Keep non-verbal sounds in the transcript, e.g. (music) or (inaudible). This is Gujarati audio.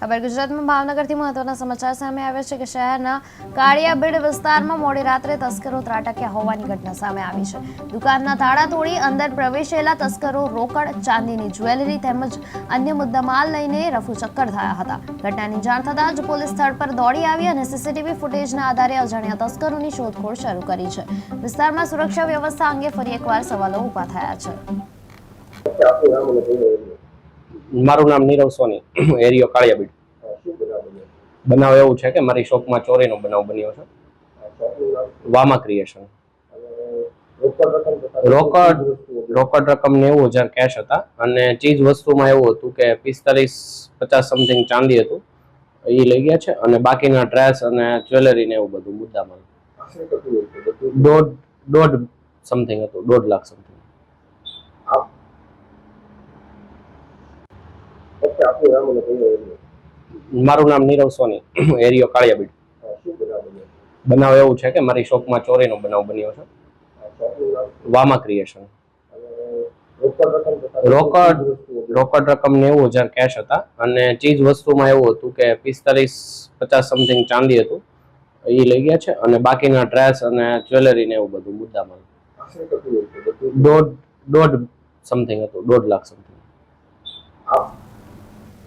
ખબર ગુજરાતમાં ભાવનગરથી મહત્વના સમાચાર સામે આવે છે કે શહેરના કાળિયાબીડ વિસ્તારમાં મોડી રાત્રે તસ્કરો ત્રાટક્યા હોવાની ઘટના સામે આવી છે. દુકાનના તાળા તોડી અંદર પ્રવેશેલા તસ્કરો રોકડ, ચાંદીની જ્વેલરી તેમજ અન્ય મુદ્દામાલ લઈને રફુચક્કર થયા હતા. ઘટનાની જાણ થતાં જ પોલીસ સ્થળ પર દોડી આવી અને સીસીટીવી ફૂટેજના આધારે અજાણ્યા તસ્કરોની શોધખોળ શરૂ કરી છે. વિસ્તારમાં સુરક્ષા વ્યવસ્થા અંગે ફરી એકવાર સવાલો ઊભા થયા છે. મારું નામ નીરવ સોની. (clears throat) એરિયો કાળિયાબીડ. બનાવ એવું છે કે મારી શોપમાં ચોરીનો બનાવ બન્યો છે. વામા ક્રિએશન. રોકડ રોકડ રકમ નેવું હજાર કેશ હતા અને ચીજ વસ્તુમાં એવું હતું કે પિસ્તાલીસ પચાસ સમથિંગ ચાંદી હતું. એ લઈ ગયા છે અને બાકીના ડ્રેસ અને જ્વેલરી ને એવું બધું મુદ્દામાં. દોઢ દોઢ સમથિંગ હતું, દોઢ લાખ સમથિંગ મારું નામ નીરવ સોની. (clears throat) એરિયો કાળિયાબીડ. બનાવ એવું છે કે મારી શોપમાં ચોરીનો બનાવ બન્યો છે. વામા ક્રિએશન. રોકડ રોકડ રકમ નેવું હજાર કેશ હતા અને ચીજ વસ્તુમાં એવું હતું કે પિસ્તાલીસ પચાસ સમથિંગ ચાંદી હતું. એ લઈ ગયા છે અને બાકીના ડ્રેસ અને જ્વેલરી ને એવું બધું મુદ્દામાં. દોઢ દોઢ સમથિંગ હતું, દોઢ લાખ સમથિંગ